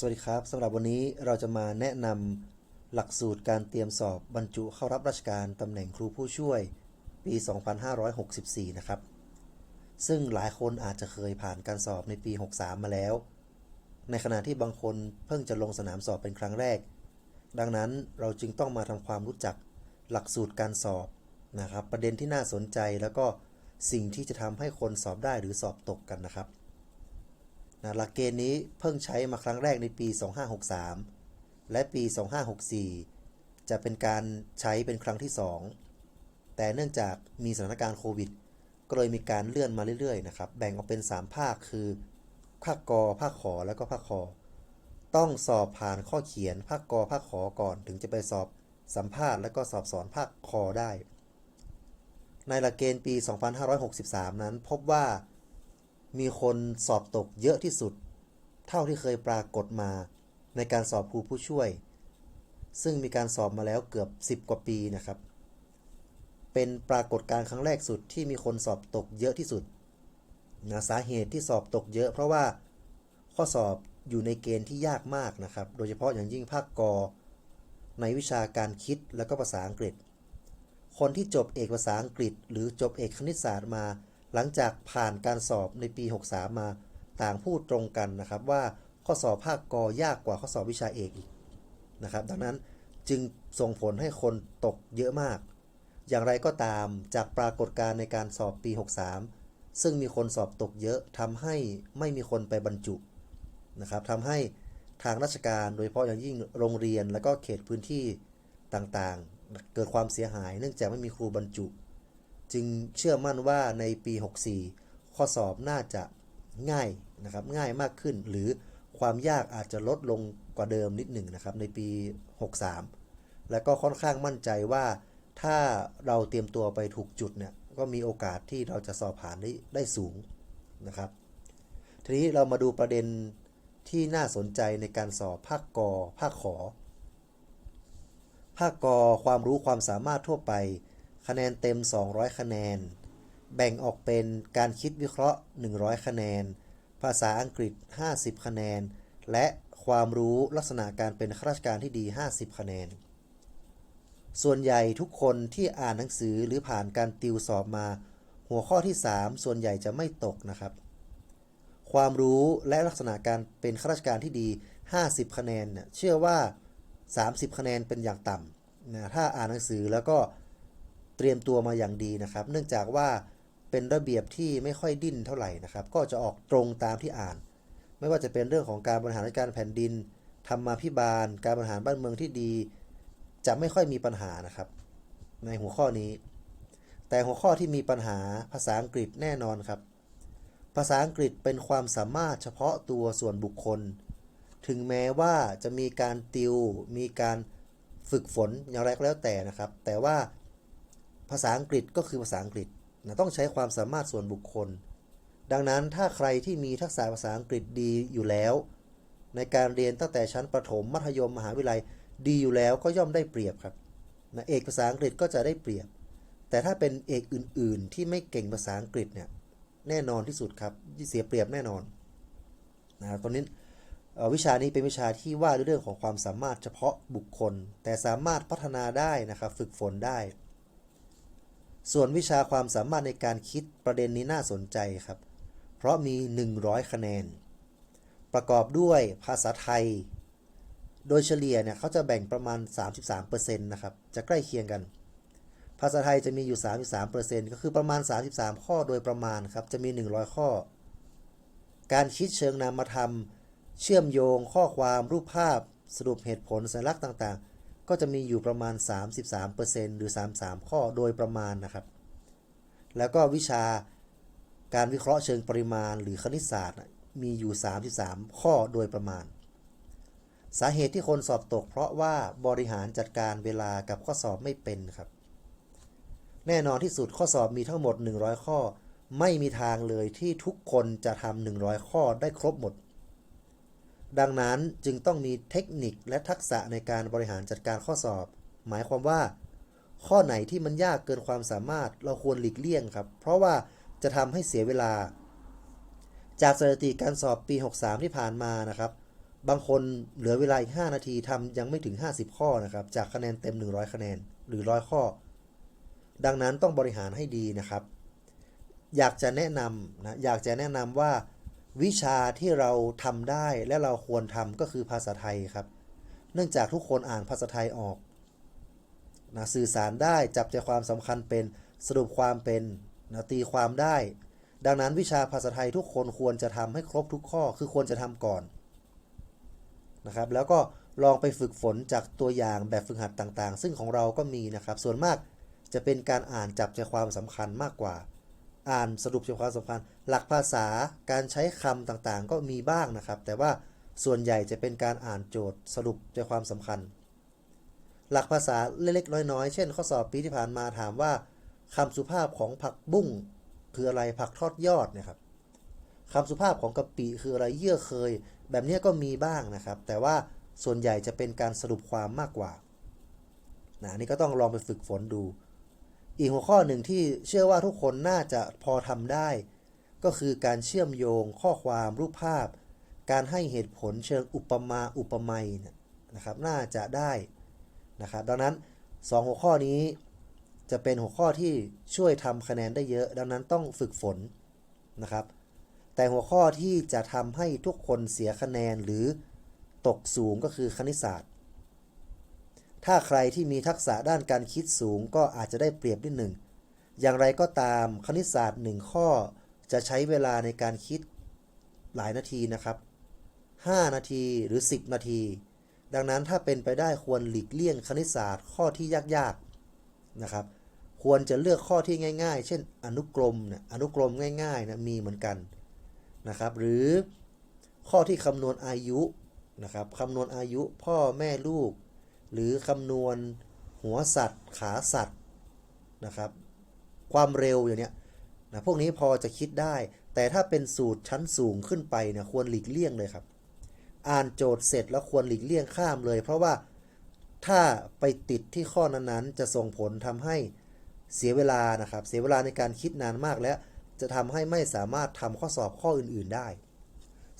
สวัสดีครับสำหรับวันนี้เราจะมาแนะนำหลักสูตรการเตรียมสอบบรรจุเข้ารับราชการตำแหน่งครูผู้ช่วยปี 2564 นะครับ ซึ่งหลายคนอาจจะเคยผ่านการสอบในปี 63 มาแล้ว ในขณะที่บางคนเพิ่งจะลงสนามสอบเป็นครั้งแรก ดังนั้นเราจึงต้องมาทำความรู้จักหลักสูตรการสอบนะครับ ประเด็นที่น่าสนใจแล้วก็สิ่งที่จะทำให้คนสอบได้หรือสอบตกกันนะครับ นะหลักเกณฑ์นี้เพิ่งใช้มาครั้งแรกในปี 2563 และปี 2564 จะเป็นการใช้เป็นครั้งที่ 2 แต่เนื่องจากมีสถานการณ์โควิด ก็เลยมีการเลื่อนมาเรื่อยๆนะครับ แบ่งออกเป็น 3 ภาคคือ ภาคกอ ภาคขอ แล้วก็ภาคคอ ต้องสอบผ่านข้อเขียน ภาคกอ ภาคขอก่อน ถึงจะไปสอบสัมภาษณ์ แล้วก็สอบสอนภาคคอได้ ในหลักเกณฑ์ปี 2563 นั้นพบว่า มีคนสอบตกเยอะที่สุด เท่าที่เคยปรากฏมาในการสอบครูผู้ช่วย ซึ่งมีการสอบมาแล้วเกือบ 10 กว่าปีนะครับ เป็นปรากฏการณ์ครั้งแรกสุดที่มีคนสอบตกเยอะที่สุดนะสาเหตุที่สอบตกเยอะเพราะว่าข้อสอบอยู่ในเกณฑ์ที่ยากมากนะครับ โดยเฉพาะอย่างยิ่งภาคกอในวิชาการคิดและก็ภาษาอังกฤษ คนที่จบเอกภาษาอังกฤษ หรือจบเอกคณิตศาสตร์มา หลังจากผ่านการสอบในปี 63 มาต่างพูดตรงกันนะครับว่าข้อสอบภาคกอยากกว่าข้อสอบวิชาเอกอีกนะครับ ดังนั้นจึงส่งผลให้คนตกเยอะมาก อย่างไรก็ตามจากปรากฏการณ์ในการสอบปี 63 ซึ่งมีคนสอบตกเยอะทำให้ไม่มีคนไปบรรจุนะครับทำให้ทางราชการโดยเฉพาะอย่างยิ่งโรงเรียนและก็เขตพื้นที่ต่างๆ เกิดความเสียหายเนื่องจากไม่มีครูบรรจุ จึงเชื่อมั่นว่าในปี 64 ข้อสอบน่าจะง่ายนะครับง่ายมากขึ้น หรือความยากอาจจะลดลงกว่าเดิมนิดหนึ่งนะครับในปี 63 และก็ค่อนข้างมั่นใจว่าถ้าเราเตรียมตัวไปถูกจุดเนี่ยก็มีโอกาสที่เราจะสอบผ่านได้ได้สูงนะครับ ทีนี้เรามาดูประเด็นที่น่าสนใจในการสอบภาคกอภาคขอ ภาคกอความรู้ความสามารถทั่วไป คะแนนเต็ม 200 คะแนน แบ่งออกเป็นการคิดวิเคราะห์ 100 คะแนน ภาษาอังกฤษ 50 คะแนน และความรู้ลักษณะการเป็นข้าราชการที่ดี 50 คะแนน ส่วนใหญ่ทุกคนที่อ่านหนังสือหรือผ่านการติวสอบมา หัวข้อที่ 3 ส่วนใหญ่จะไม่ตกนะครับ ความรู้และลักษณะการเป็นข้าราชการที่ดี 50 คะแนนเชื่อว่า 30 คะแนนเป็นอย่างต่ำนะถ้าอ่านหนังสือแล้วก็ เตรียมตัวมาอย่างดีนะครับ เนื่องจากว่าเป็นระเบียบที่ไม่ค่อยดิ้นเท่าไหร่นะครับ ก็จะออกตรงตามที่อ่าน ไม่ว่าจะเป็นเรื่องของการบริหารราชการแผ่นดินธรรมาภิบาล การบริหารบ้านเมืองที่ดี จะไม่ค่อยมีปัญหานะครับ ในหัวข้อนี้ แต่หัวข้อที่มีปัญหาภาษาอังกฤษแน่นอนครับ ภาษาอังกฤษเป็นความสามารถเฉพาะตัวส่วนบุคคล ถึงแม้ว่าจะมีการติว มีการฝึกฝนอย่างไรก็แล้วแต่นะครับ แต่ว่า ภาษาอังกฤษก็คือภาษาอังกฤษนะต้องใช้ความสามารถส่วนบุคคล ดังนั้นถ้าใครที่มีทักษะภาษาอังกฤษดีอยู่แล้ว ในการเรียนตั้งแต่ชั้นประถมมัธยมมหาวิทยาลัยดีอยู่แล้วก็ย่อมได้เปรียบครับนะเอกภาษาอังกฤษก็จะได้เปรียบ แต่ถ้าเป็นเอกอื่น ๆ ที่ไม่เก่งภาษาอังกฤษเนี่ยแน่นอนที่สุดครับเสียเปรียบแน่นอนนะตอนนี้วิชานี้เป็นวิชาที่ว่าด้วยเรื่องของความสามารถเฉพาะบุคคล แต่สามารถพัฒนาได้นะครับ ฝึกฝนได้ ส่วนวิชาความสามารถในการคิดประเด็นนี้น่าสนใจครับ เพราะมี 100 คะแนน ประกอบด้วยภาษาไทย โดยเฉลี่ยเนี่ยเขาจะแบ่งประมาณ 33%นะครับ จะใกล้เคียงกัน ภาษาไทยจะมีอยู่ 33%ก็คือประมาณ 33 ข้อโดยประมาณครับ จะมี 100 ข้อ การคิดเชิงนามธรรม เชื่อมโยงข้อความรูปภาพ สรุปเหตุผลสัญลักษณ์ต่าง ก็จะมีอยู่ประมาณ 33%หรือ 33 ข้อโดยประมาณนะครับ แล้วก็วิชาการวิเคราะห์เชิงปริมาณหรือคณิตศาสตร์มีอยู่ 33 ข้อโดยประมาณ สาเหตุที่คนสอบตก เพราะว่าบริหารจัดการเวลากับข้อสอบไม่เป็นครับ แน่นอนที่สุดข้อสอบมีทั้งหมด 100 ข้อ ไม่มีทางเลยที่ทุกคนจะทำ100 ข้อได้ครบหมด ดังนั้นจึงต้องมีเทคนิคและทักษะในการบริหารจัดการข้อสอบ หมายความว่า ข้อไหนที่มันยากเกินความสามารถเราควรหลีกเลี่ยงครับ เพราะว่าจะทำให้เสียเวลา จากสถิติการสอบปี 63 ที่ผ่านมานะครับ บางคนเหลือเวลาอีก 5 นาทีทำยังไม่ถึง 50 ข้อนะครับ จากคะแนนเต็ม 100 คะแนนหรือ 100 ข้อ ดังนั้นต้องบริหารให้ดีนะครับ อยากจะแนะนำนะอยากจะแนะนำว่า วิชาที่เราทำได้และเราควรทำก็คือภาษาไทยครับ เนื่องจากทุกคนอ่านภาษาไทยออกนะสื่อสารได้จับใจความสำคัญเป็นสรุปความเป็นนะตีความได้ ดังนั้นวิชาภาษาไทยทุกคนควรจะทำให้ครบทุกข้อคือควรจะทำก่อนนะครับแล้วก็ลองไปฝึกฝนจากตัวอย่างแบบฝึกหัดต่างๆ ซึ่งของเราก็มีนะครับ ส่วนมากจะเป็นการอ่านจับใจความสำคัญมากกว่า อ่านสรุปใจความสำคัญ หลักภาษาการใช้คำต่างๆ ก็มีบ้างนะครับ แต่ว่าส่วนใหญ่จะเป็นการอ่านโจทย์สรุปใจความสำคัญ หลักภาษาเล็กๆน้อยๆ เช่น ข้อสอบปีที่ผ่านมาถามว่าคำสุภาพของผักบุ้งคืออะไรผักทอดยอดนะครับคำสุภาพของกะปิคืออะไรเยื่อเคย แบบนี้ก็มีบ้างนะครับ แต่ว่าส่วนใหญ่จะเป็นการสรุปความมากกว่านะอันนี่ก็ต้องลองไปฝึกฝนดู อีกหัวข้อหนึ่งที่เชื่อว่าทุกคนน่าจะพอทำได้ ก็คือการเชื่อมโยงข้อความรูปภาพ การให้เหตุผลเชิงอุปมาอุปไมยเนี่ยนะครับน่าจะได้นะครับดังนั้น 2 หัวข้อนี้จะเป็นหัวข้อที่ช่วยทำคะแนนได้เยอะ ดังนั้นต้องฝึกฝนนะครับ แต่หัวข้อที่จะทำให้ทุกคนเสียคะแนนหรือตกสูงก็คือคณิตศาสตร์ ถ้าใครที่มีทักษะด้านการคิดสูงก็อาจจะได้เปรียบนิดหนึ่ง อย่างไรก็ตามคณิตศาสตร์1ข้อจะใช้เวลาในการคิดหลายนาทีนะครับ 5 นาทีหรือ 10 นาที ดังนั้นถ้าเป็นไปได้ควรหลีกเลี่ยงคณิตศาสตร์ข้อที่ยากๆนะครับ ควรจะเลือกข้อที่ง่าย ๆ เช่น อนุกรมเนี่ยอนุกรมง่ายๆนะมีเหมือนกันนะครับ หรือข้อที่คำนวณอายุนะครับคำนวณอายุพ่อแม่ลูก หรือคำนวณหัวสัตว์ ขาสัตว์นะครับ ความเร็วอย่างเนี้ยนะพวกนี้พอจะคิดได้ แต่ถ้าเป็นสูตรชั้นสูงขึ้นไปเนี่ยควรหลีกเลี่ยงเลยครับ อ่านโจทย์เสร็จแล้วควรหลีกเลี่ยงข้ามเลย เพราะว่าถ้าไปติดที่ข้อนั้นๆ จะส่งผลทำให้เสียเวลานะครับ เสียเวลาในการคิดนานมากและจะทำให้ไม่สามารถทำข้อสอบข้ออื่นๆได้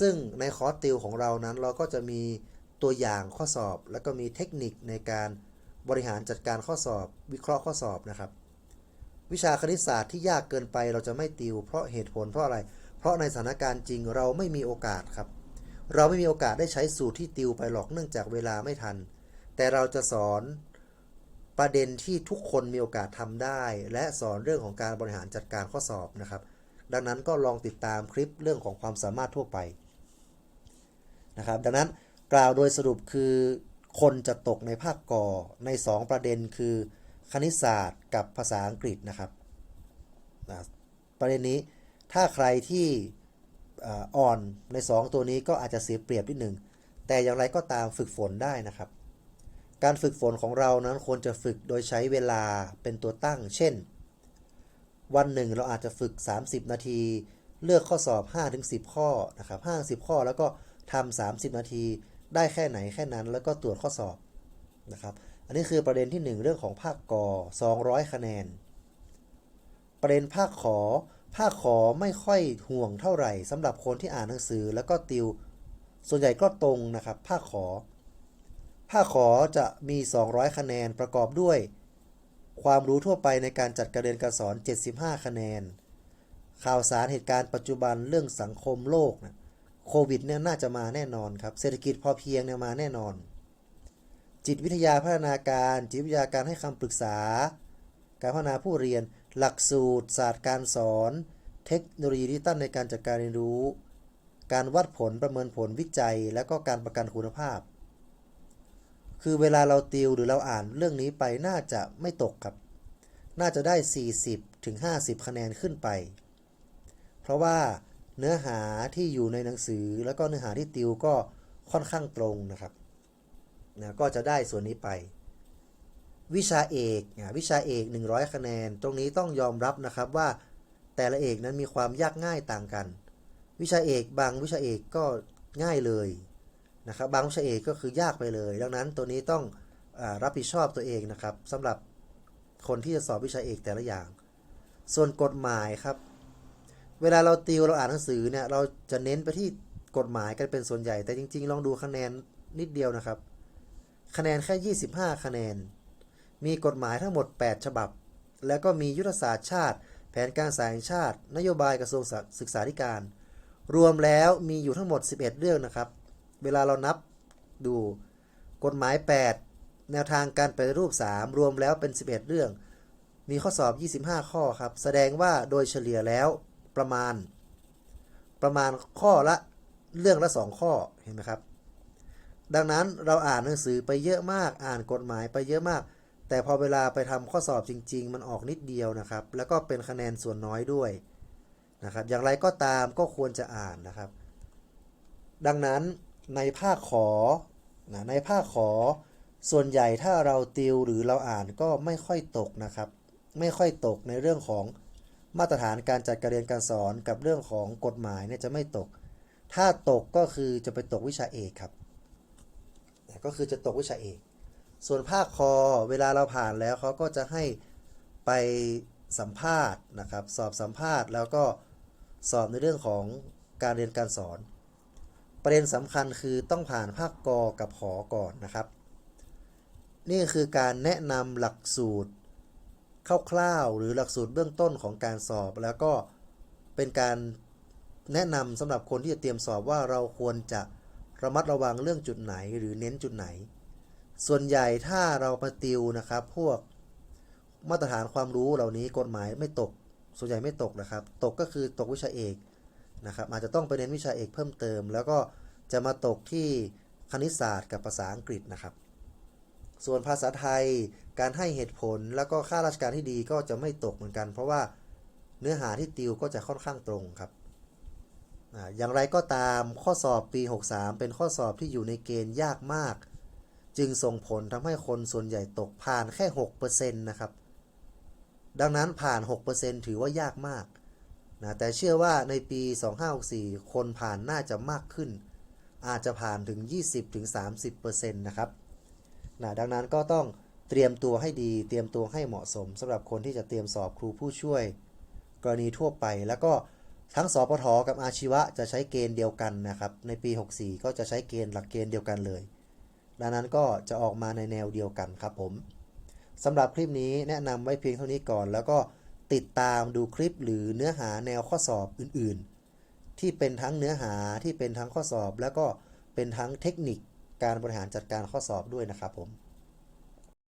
ซึ่งในคอร์สติวของเรานั้นเราก็จะมี ตัวอย่างข้อสอบ แล้วก็มีเทคนิคในการบริหารจัดการข้อสอบ วิเคราะห์ข้อสอบนะครับ วิชาคณิตศาสตร์ที่ยากเกินไปเราจะไม่ติว เพราะเหตุผลเพราะอะไร เพราะในสถานการณ์จริงเราไม่มีโอกาสครับ เราไม่มีโอกาสได้ใช้สูตรที่ติวไปหรอกเนื่องจากเวลาไม่ทัน แต่เราจะสอนประเด็นที่ทุกคนมีโอกาสทำได้ และสอนเรื่องของการบริหารจัดการข้อสอบนะครับ ดังนั้นก็ลองติดตามคลิปเรื่องของความสามารถทั่วไปนะครับ ดังนั้น กล่าวโดยสรุปคือคนจะตกในภาคกอใน 2 ประเด็นคือคณิตศาสตร์กับภาษาอังกฤษนะครับนะประเด็นนี้ถ้าใครที่อ่ออนใน 2 ตัวนี้ก็อาจจะเสียเปรียบนิดหนึ่งแต่อย่างไรก็ตามฝึกฝนได้นะครับ การฝึกฝนของเรานั้นควรจะฝึกโดยใช้เวลาเป็นตัวตั้ง เช่น วันหนึ่งเราอาจจะฝึก 30 นาที เลือกข้อสอบ 5-10 ข้อนะครับ50ข้อแล้วก็ทำ30 นาที ได้แค่ไหนแค่นั้น แล้วก็ตรวจข้อสอบนะครับ อันนี้คือประเด็นที่ 1 เรื่องของภาคกอ200 คะแนน ประเด็นภาคขอ ภาคขอไม่ค่อยห่วงเท่าไหร่สำหรับคนที่อ่านหนังสือแล้วก็ติว ส่วนใหญ่ก็ตรงนะครับ ภาคขอ ภาคขอจะมี 200 คะแนนประกอบด้วย ความรู้ทั่วไปในการจัดการเรียนการสอน 75 คะแนน ข่าวสารเหตุการณ์ปัจจุบันเรื่องสังคมโลกนะ โควิดเนี่ยน่าจะมาแน่นอนครับ เศรษฐกิจพอเพียงเนี่ยมาแน่นอน จิตวิทยาพัฒนาการ จิตวิทยาการให้คำปรึกษา การพัฒนาผู้เรียน หลักสูตร ศาสตร์การสอน เทคโนโลยีดิจิตอลในการจัดการเรียนรู้ การวัดผลประเมินผลวิจัย และก็การประกันคุณภาพ คือเวลาเราติวหรือเราอ่านเรื่องนี้ไปน่าจะไม่ตกครับ น่าจะได้ 40ถึง50 คะแนนขึ้นไป เพราะว่า เนื้อหาที่อยู่ในหนังสือแล้วก็เนื้อหาที่ติวก็ค่อนข้างตรงนะครับนะก็จะได้ส่วนนี้ไป วิชาเอกอะวิชาเอก 100 คะแนน ตรงนี้ต้องยอมรับนะครับว่าแต่ละเอกนั้นมีความยากง่ายต่างกัน วิชาเอกบางวิชาเอกก็ง่ายเลยนะครับบางวิชาเอกก็คือยากไปเลย ดังนั้นตัวนี้ต้องอรับผิดชอบตัวเองนะครับสำหรับคนที่จะสอบวิชาเอกแต่ละอย่าง ส่วนกฎหมายครับ เวลาเราติวเราอ่านหนังสือเนี่ยเราจะเน้นไปที่กฎหมายกันเป็นส่วนใหญ่ แต่จริง ๆ ลองดูคะแนนนิดเดียวนะครับ คะแนนแค่ 25 คะแนน มีกฎหมายทั้งหมด 8 ฉบับ แล้วก็มียุทธศาสตร์ชาติ แผนการสายชาติ นโยบายกระทรวงศึกษาธิการ รวมแล้วมีอยู่ทั้งหมด 11 เรื่องนะครับ เวลาเรานับดูกฎหมาย 8 แนวทางการไปรูป 3 รวมแล้วเป็น 11 เรื่อง มีข้อสอบ 25 ข้อครับ แสดงว่าโดยเฉลี่ยแล้ว ประมาณ ประมาณข้อละเรื่องละ2ข้อเห็นไหมครับ ดังนั้นเราอ่านหนังสือไปเยอะมากอ่านกฎหมายไปเยอะมาก แต่พอเวลาไปทำข้อสอบจริง ๆ มันออกนิดเดียวนะครับ แล้วก็เป็นคะแนนส่วนน้อยด้วยนะครับ อย่างไรก็ตามก็ควรจะอ่านนะครับ ดังนั้นในภาคขอนะในภาคขอส่วนใหญ่ถ้าเราติวหรือเราอ่านก็ไม่ค่อยตกนะครับ ไม่ค่อยตกในเรื่องของ มาตรฐานการจัดการเรียนการสอนกับเรื่องของกฎหมายเนี่ยจะไม่ตก ถ้าตกก็คือจะไปตกวิชาเอกครับ ก็คือจะตกวิชาเอก ส่วนภาคคอเวลาเราผ่านแล้วเขาก็จะให้ไปสัมภาษณ์นะครับ สอบสัมภาษณ์แล้วก็สอบในเรื่องของการเรียนการสอน ประเด็นสำคัญคือต้องผ่านภาคกอกับหอก่อนนะครับ นี่คือการแนะนำหลักสูตร คร่าวๆหรือหลักสูตรเบื้องต้นของการสอบ แล้วก็เป็นการแนะนำสำหรับคนที่จะเตรียมสอบว่าเราควรจะระมัดระวังเรื่องจุดไหนหรือเน้นจุดไหน ส่วนใหญ่ถ้าเรามาติวนะครับ พวกมาตรฐานความรู้เหล่านี้กฎหมายไม่ตก ส่วนใหญ่ไม่ตกนะครับ ตกก็คือตกวิชาเอกนะครับ อาจจะต้องไปเน้นวิชาเอกเพิ่มเติม แล้วก็จะมาตกที่คณิตศาสตร์กับภาษาอังกฤษนะครับ ส่วนภาษาไทยการให้เหตุผลแล้วก็ค่าราชการที่ดีก็จะไม่ตกเหมือนกัน เพราะว่าเนื้อหาที่ติวก็จะค่อนข้างตรงครับอย่างไรก็ตามข้อสอบปี 63 เป็นข้อสอบที่อยู่ในเกณฑ์ยากมาก จึงส่งผลทำให้คนส่วนใหญ่ตกผ่านแค่ 6%นะครับ ดังนั้นผ่าน 6%ถือว่ายากมากนะแต่เชื่อว่าในปี 2564 คนผ่านน่าจะมากขึ้น อาจจะผ่านถึง 20-30%นะครับ นะดังนั้นก็ต้องเตรียมตัวให้ดี เตรียมตัวให้เหมาะสมสำหรับคนที่จะเตรียมสอบครูผู้ช่วย กรณีทั่วไป แล้วก็ทั้งสปทกับอาชีวะจะใช้เกณฑ์เดียวกันนะครับ ในปี 64 ก็จะใช้เกณฑ์หลักเกณฑ์เดียวกันเลย ดังนั้นก็จะออกมาในแนวเดียวกันครับผมสำหรับคลิปนี้แนะนำไว้เพียงเท่านี้ก่อน แล้วก็ติดตามดูคลิปหรือเนื้อหาแนวข้อสอบอื่น ๆ ที่เป็นทั้งเนื้อหาที่เป็นทั้งข้อสอบ แล้วก็เป็นทั้งเทคนิค การบริหารจัดการข้อสอบด้วยนะครับผม